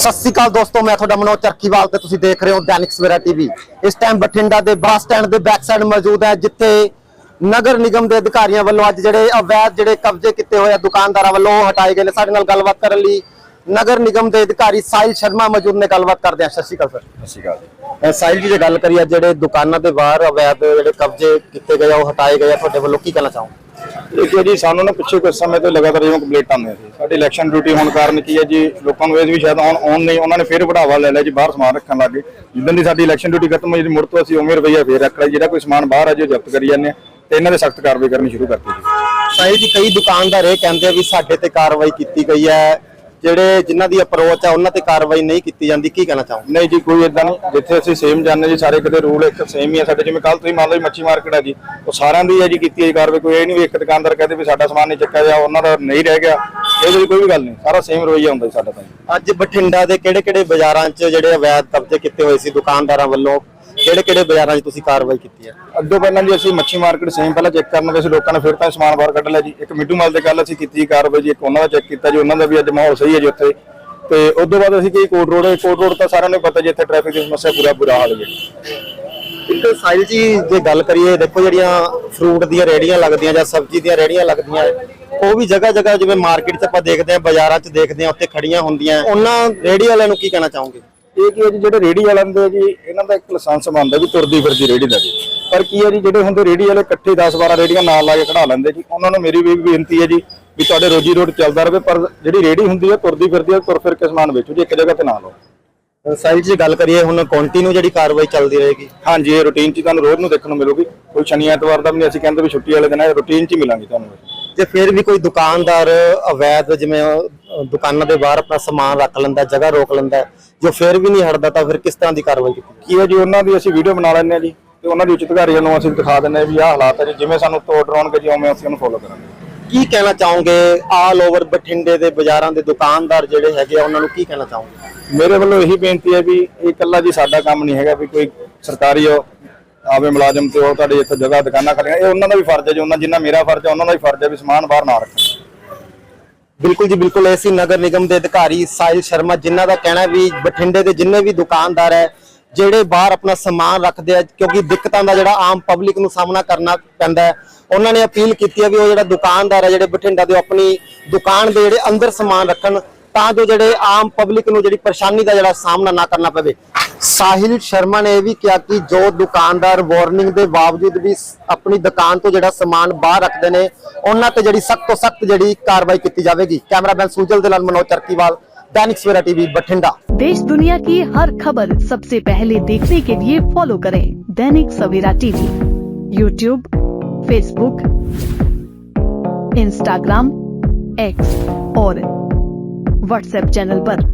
ਸਤਿ ਸ਼੍ਰੀ ਅਕਾਲ ਦੋਸਤੋ, ਮੈਂ ਤੁਹਾਡਾ ਮਨੋਜ ਚਰਖੀਵਾਲ ਤੇ ਤੁਸੀਂ ਦੇਖ ਰਹੇ ਹੋ ਦੈਨਿਕ ਸਵੇਰਾ ਟੀਵੀ। ਇਸ ਟਾਈਮ ਬਠਿੰਡਾ ਦੇ ਬੱਸ ਸਟੈਂਡ ਦੇ ਬੈਕ ਸਾਈਡ ਮੌਜੂਦ ਹੈ, ਜਿੱਥੇ ਨਗਰ ਨਿਗਮ ਦੇ ਅਧਿਕਾਰੀਆਂ ਵੱਲੋਂ ਅੱਜ ਜਿਹੜੇ ਅਵੈਧ ਜਿਹੜੇ ਕਬਜ਼ੇ ਕੀਤੇ ਹੋਏ ਆ, ਦੁਕਾਨਦਾਰਾਂ ਵੱਲੋਂ ਉਹ ਹਟਾਏ ਗਏ ਨੇ। ਸਾਡੇ ਨਾਲ ਗੱਲਬਾਤ ਕਰਨ ਲਈ ਨਗਰ ਨਿਗਮ ਦੇ ਅਧਿਕਾਰੀ ਸਾਹਿਲ ਸ਼ਰਮਾ ਮੌਜੂਦ ਨੇ ਗੱਲਬਾਤ ਕਰਦੇ ਆ ਸਤਿ ਸ਼੍ਰੀ ਅਕਾਲ ਸਰ। ਸਤਿ ਸ਼੍ਰੀ ਅਕਾਲ ਜੀ। ਸਾਹਿਲ ਜੀ ਜੇ ਗੱਲ ਕਰੀਏ ਜਿਹੜੇ ਦੁਕਾਨਾਂ ਦੇ ਬਾਹਰ ਅਵੈਧ ਜਿਹੜੇ ਕਬਜ਼ੇ ਕੀਤੇ ਗਏ ਆ ਉਹ ਹਟਾਏ ਗਏ ਆ ਤੁਹਾਡੇ ਵੱਲੋਂ ਕੀ ਕਹਿਣਾ ਚਾਹੋ ਦੇਖੋ ਜੀ ਸਾਨੂੰ ਨਾ ਪਿੱਛੇ ਕੁਝ ਸਮੇਂ ਤੋਂ ਲਗਾਤਾਰ ਜਿਵੇਂ ਕੰਪਲੀਟ ਆਉਂਦੇ ਸੀ। ਸਾਡੀ ਇਲੈਕਸ਼ਨ ਡਿਊਟੀ ਹੋਣ ਕਾਰਨ ਕੀ ਹੈ ਜੀ ਲੋਕਾਂ ਨੂੰ ਇਹ ਵੀ ਸ਼ਾਇਦ ਆਉਣ ਆਉਣ ਨਹੀਂ ਉਹਨਾਂ ਨੇ ਫਿਰ ਵਧਾਵਾ ਲੈ ਲਿਆ ਜੀ ਬਾਹਰ ਸਮਾਨ ਰੱਖਣ ਲੱਗੇ। ਜਿੱਦਣ ਦੀ ਸਾਡੀ ਇਲੈਕਸ਼ਨ ਡਿਊਟੀ ਖਤਮ ਹੋਈ ਜੀ ਮੁੜ ਤੋਂ ਅਸੀਂ ਉਵੇਂ ਰਵਈਆ ਫੇਰ ਰੱਖ ਲਿਆ ਜਿਹੜਾ ਕੋਈ ਸਮਾਨ ਬਾਹਰ ਆ ਜੀ ਜ਼ਬਤ ਕਰੀ ਜਾਂਦੇ ਆ ਤੇ ਇਹਨਾਂ ਦੇ ਸਖਤ ਕਾਰਵਾਈ ਕਰਨੀ ਸ਼ੁਰੂ ਕਰਤੀ ਜੀ। ਸਾਹਿਲ ਜੀ ਕਈ ਦੁਕਾਨਦਾਰ ਇਹ ਕਹਿੰਦੇ ਆ ਵੀ ਸਾਡੇ ਤੇ ਕਾਰਵਾਈ ਕੀਤੀ ਗਈ ਹੈ ਜਿਹੜੇ ਜਿਨ੍ਹਾਂ ਦੀ ਅਪਰੋਚ ਆ ਉਹਨਾਂ ਤੇ ਕਾਰਵਾਈ ਨਹੀਂ ਕੀਤੀ ਜਾਂਦੀ ਕੀ ਕਹਿਣਾ ਚਾਹੋ ਨਹੀਂ ਜੀ ਕੋਈ ਇਦਾਂ ਨਹੀਂ। ਜਿੱਥੇ ਅਸੀਂ ਸੇਮ ਜਾਣਦੇ ਜੀ ਸਾਰੇ ਕਿਤੇ ਰੂਲ ਇੱਕ ਸੇਮ ਹੀ ਆ। ਸਾਡੇ ਜਿਵੇਂ ਕੱਲ ਤੁਸੀਂ ਮੰਨ ਲਓ ਜੀ ਮੱਛੀ ਮਾਰਕੀਟ ਹੈ ਜੀ ਉਹ ਸਾਰਿਆਂ ਦੀ ਹੈ ਜੀ ਕੀਤੀ ਹੈ ਜੀ ਕਾਰਵਾਈ। ਕੋਈ ਇਹ ਨਹੀਂ ਵੀ ਇੱਕ ਦੁਕਾਨਦਾਰ ਕਹਦੇ ਵੀ ਸਾਡਾ ਸਮਾਨ ਨਹੀਂ ਚੱਕਿਆ ਗਿਆ ਉਹਨਾਂ ਦਾ ਨਹੀਂ ਰਹਿ ਗਿਆ। ਇਹਦੇ ਵਿੱਚ ਕੋਈ ਵੀ ਗੱਲ ਨਹੀਂ। ਸਾਰਾ ਸੇਮ ਰਵਈਆ ਹੁੰਦਾ ਜੀ ਸਾਡਾ ਤਾਂ। ਜੀ ਅੱਜ ਬਠਿੰਡਾ ਦੇ ਕਿਹੜੇ-ਕਿਹੜੇ ਬਾਜ਼ਾਰਾਂ 'ਚ ਜਿਹੜੇ ਅਵੈਧ ਕਬਜ਼ੇ ਕੀਤੇ ਹੋਏ ਸੀ ਦੁਕਾਨਦਾਰਾਂ ਵੱਲੋਂ? ਕਿਹੜੇ-ਕਿਹੜੇ ਬਾਜ਼ਾਰਾਂ 'ਚ ਤੁਸੀਂ ਕਾਰਵਾਈ ਕੀਤੀ ਹੈ? ਅੱਗੋਂ ਪਹਿਲਾਂ ਜੀ ਅਸੀਂ ਮੱਛੀ ਮਾਰਕੀਟ ਸੇਮ ਪਹਿਲਾਂ ਚੈੱਕ ਕਰਨ ਗਏ ਸੀ ਲੋਕਾਂ ਨੇ ਫਿਰ ਤਾਂ ਸਮਾਨ ਬਾਹਰ ਕੱਢ ਲਿਆ ਜੀ। ਇੱਕ ਮਿੱਡੂ ਮਾਲ ਦੇ ਕੱਲ ਅਸੀਂ ਕੀਤੀ ਕਾਰਵਾਈ ਜੀ ਇੱਕ ਉਹਨਾਂ ਦਾ ਚੈੱਕ ਕੀਤਾ ਜੀ ਉਹਨਾਂ ਦਾ ਵੀ ਅੱਜ ਮਾਹੌਲ ਸਹੀ ਹੈ ਜੀ ਉੱਥੇ। ਤੇ ਉਸ ਤੋਂ ਬਾਅਦ ਅਸੀਂ ਕੀ ਕੋਟ ਰੋਡ ਹੈ ਕੋਟ ਰੋਡ ਤਾਂ ਸਾਰਿਆਂ ਨੂੰ ਪਤਾ ਜੀ ਇੱਥੇ ਟ੍ਰੈਫਿਕ ਦੀ ਸਮੱਸਿਆ ਪੂਰਾ ਬੁਰਾ ਹਾਲ ਹੈ ਜੀ। ਇੱਕ ਸਾਹਿਲ ਜੀ ਜੇ ਗੱਲ ਕਰੀਏ ਦੇਖੋ ਜਿਹੜੀਆਂ ਫਰੂਟ ਦੀਆਂ ਰੇੜੀਆਂ ਲੱਗਦੀਆਂ ਜਾਂ ਸਬਜ਼ੀ ਦੀਆਂ ਰੇੜੀਆਂ ਲੱਗਦੀਆਂ ਉਹ ਵੀ ਜਗ੍ਹਾ ਜਗ੍ਹਾ ਜਿਵੇਂ ਮਾਰਕੀਟ 'ਚ ਆਪਾਂ ਦੇਖਦੇ ਹਾਂ ਬਾਜ਼ਾਰਾਂ 'ਚ ਦੇਖਦੇ ਹਾਂ ਉੱਥੇ ਖੜੀਆਂ ਹੁੰਦੀਆਂ ਉਹਨਾਂ ਰੇੜੀ ਵਾਲਿਆਂ ਨੂੰ ਕੀ ਕਹਿਣਾ ਚਾਹੋਗੇ? ਇਹ ਕੀ ਹੈ ਜੀ ਜਿਹੜੇ ਰੇੜੀ ਵਾਲੇ ਹੁੰਦੇ ਆ ਜੀ ਇਹਨਾਂ ਦਾ ਇੱਕ ਲਾਇਸੈਂਸ ਬਣਦਾ ਜੀ ਤੁਰਦੀ ਫਿਰਦੀ ਰੇੜੀ ਦਾ ਜੀ। ਪਰ ਕੀ ਹੈ ਜੀ ਜਿਹੜੇ ਹੁੰਦੇ ਰੇੜੀ ਵਾਲੇ ਇਕੱਠੇ 10 12 ਰੇੜੀਆਂ ਨਾਲ ਲਾ ਕੇ ਖੜਾ ਲੈਂਦੇ ਜੀ ਉਹਨਾਂ ਨੂੰ ਮੇਰੀ ਵੀ ਬੇਨਤੀ ਹੈ ਜੀ ਵੀ ਤੁਹਾਡੇ ਰੋਜੀ ਰੋਡ ਚੱਲਦਾ ਰਹੇ ਪਰ ਜਿਹੜੀ ਰੇੜੀ ਹੁੰਦੀ ਹੈ ਤੁਰਦੀ ਫਿਰਦੀ ਹੈ ਤੁਰ ਫਿਰ ਕੇ ਸਮਾਨ ਵੇਚੋ ਜੀ ਇੱਕ ਜਗ੍ਹਾ ਤੇ ਨਾ ਲਓ। ਸਾਹਿਲ ਜੀ ਗੱਲ ਕਰੀਏ ਹੁਣ ਕੰਟੀਨਿਊ ਜਿਹੜੀ ਕਾਰਵਾਈ ਚੱਲਦੀ ਰਹੇਗੀ। ਹਾਂਜੀ ਇਹ ਰੂਟੀਨ 'ਚ ਤੁਹਾਨੂੰ ਰੋਜ਼ ਨੂੰ ਦੇਖਣ ਨੂੰ ਮਿਲੂਗੀ। ਕੋਈ ਸ਼ਨੀ ਐਤਵਾਰ ਦਾ ਵੀ ਅਸੀਂ ਕਹਿੰਦੇ ਵੀ ਛੁੱਟੀ ਵਾਲੇ ਦਿਨ ਹੈ ਰੂਟੀਨ 'ਚ ਮਿਲਾਂਗੇ ਤੁਹਾਨੂੰ। ਜੇ ਫਿਰ ਵੀ ਕੋਈ ਦੁਕਾਨਦਾਰ ਅਵੈਧ ਜਿਵੇਂ ਦੁਕਾਨਾਂ ਦੇ ਬਾਹਰ ਆਪਣਾ ਸਮਾਨ ਰੱਖ ਲੈਂਦਾ ਜਗ੍ਹਾ ਰੋਕ ਲੈਂਦਾ ਜੋ ਫਿਰ ਵੀ ਨਹੀਂ ਹਟਦਾ ਤਾਂ ਫਿਰ ਕਿਸ ਤਰ੍ਹਾਂ ਦੀ ਕਾਰਵਾਈ ਕੀਤੀ ਕੀ ਹੈ ਜੀ ਉਹਨਾਂ ਦੀ ਅਸੀਂ ਵੀਡੀਓ ਬਣਾ ਲੈਂਦੇ ਹਾਂ ਜੀ ਤੇ ਉਹਨਾਂ ਦੀ ਉੱਚ ਅਧਿਕਾਰੀਆਂ ਨੂੰ ਅਸੀਂ ਦਿਖਾ ਦਿੰਦੇ ਹਾਂ ਵੀ ਆਹ ਹਾਲਾਤ ਹੈ ਜੀ ਜਿਵੇਂ ਸਾਨੂੰ ਤੋੜ ਡਰਾਉਣਗੇ ਜੀ ਉਵੇਂ ਅਸੀਂ ਉਹਨੂੰ ਫੋਲੋ ਕਰਾਂਗੇ। ਕੀ ਕਹਿਣਾ ਚਾਹੋਗੇ ਆਲ ਓਵਰ ਬਠਿੰਡੇ ਦੇ ਬਾਜ਼ਾਰਾਂ ਦੇ ਦੁਕਾਨਦਾਰ ਜਿਹੜੇ ਹੈਗੇ ਆ ਉਹਨਾਂ ਨੂੰ ਕੀ ਕਹਿਣਾ ਚਾਹੋਗੇ? ਮੇਰੇ ਵੱਲੋਂ ਇਹੀ ਬੇਨਤੀ ਹੈ ਵੀ ਇਹ ਇਕੱਲਾ ਜੀ ਸਾਡਾ ਕੰਮ ਨਹੀਂ ਹੈਗਾ ਵੀ ਕੋਈ ਸਰਕਾਰੀ ਉਹ ਆਵੇ ਮੁਲਾਜ਼ਮ ਤੇ ਉਹ ਤੁਹਾਡੇ ਇੱਥੇ ਜਗ੍ਹਾ ਦੁਕਾਨਾਂ ਖੜੀਆਂ ਇਹ ਉਹਨਾਂ ਦਾ ਵੀ ਫਰਜ਼ ਹੈ ਜੀ ਉਹਨਾਂ ਜਿੰਨਾ ਮੇਰਾ ਫਰਜ਼ ਹੈ ਉਹਨਾਂ ਦਾ ਵੀ ਫਰਜ਼ ਹੈ ਵੀ ਸਮਾਨ ਬਾਹਰ ਨਾ ਰੱਖਣ। ਬਿਲਕੁਲ ਜੀ, ਬਿਲਕੁਲ ਐਸੀ ਨਗਰ ਨਿਗਮ ਦੇ ਅਧਿਕਾਰੀ ਸਾਹਿਲ ਸ਼ਰਮਾ, ਜਿਨ੍ਹਾਂ ਦਾ ਕਹਿਣਾ ਵੀ ਬਠਿੰਡੇ ਦੇ ਜਿੰਨੇ ਵੀ ਦੁਕਾਨਦਾਰ ਹੈ, ਜਿਹੜੇ ਬਾਹਰ ਆਪਣਾ ਸਮਾਨ ਰੱਖਦੇ ਆ, ਕਿਉਂਕਿ ਦਿੱਕਤਾਂ ਦਾ ਜਿਹੜਾ ਆਮ ਪਬਲਿਕ ਨੂੰ ਸਾਹਮਣਾ ਕਰਨਾ ਪੈਂਦਾ ਹੈ, ਉਹਨਾਂ ਨੇ ਅਪੀਲ ਕੀਤੀ ਹੈ ਵੀ ਉਹ ਜਿਹੜਾ ਦੁਕਾਨਦਾਰ ਹੈ, ਜਿਹੜੇ ਬਠਿੰਡਾ ਦੇ ਆਪਣੀ ਦੁਕਾਨ ਦੇ ਜਿਹੜੇ ਅੰਦਰ ਸਮਾਨ ਰੱਖਣ, ਤਾਂ ਜੋ ਜਿਹੜੇ ਆਮ ਪਬਲਿਕ ਨੂੰ ਜਿਹੜੀ ਪਰੇਸ਼ਾਨੀ ਦਾ ਜਿਹੜਾ ਸਾਹਮਣਾ ਨਾ ਕਰਨਾ ਪਵੇ। ਸਾਹਿਲ ਸ਼ਰਮਾ ਨੇ ਇਹ ਵੀ ਕਿਹਾ ਕਿ ਜੋ ਦੁਕਾਨਦਾਰ ਵਾਰਨਿੰਗ ਦੇ ਬਾਵਜੂਦ ਵੀ ਸ- ਆਪਣੀ ਦੁਕਾਨ ਤੋਂ ਜਿਹੜਾ ਸਮਾਨ ਬਾਹਰ ਰੱਖਦੇ ਨੇ ਉਹਨਾਂ ਤੇ ਜਿਹੜੀ ਸਖਤ ਤੋਂ ਸਖਤ ਜਿਹੜੀ ਕਾਰਵਾਈ ਕੀਤੀ ਜਾਵੇਗੀ ਕੈਮਰਾਮੈਨ ਸੁਜਲ ਦੇ ਨਾਲ ਮਨੋਜ ਚਰਕੀਵਾਲ दैनिक सवेरा टीवी बठिंडा देश दुनिया की हर खबर सबसे पहले देखने के लिए फॉलो करें Dainik Savera TV YouTube Facebook Instagram X और व्हाट्सएप चैनल पर।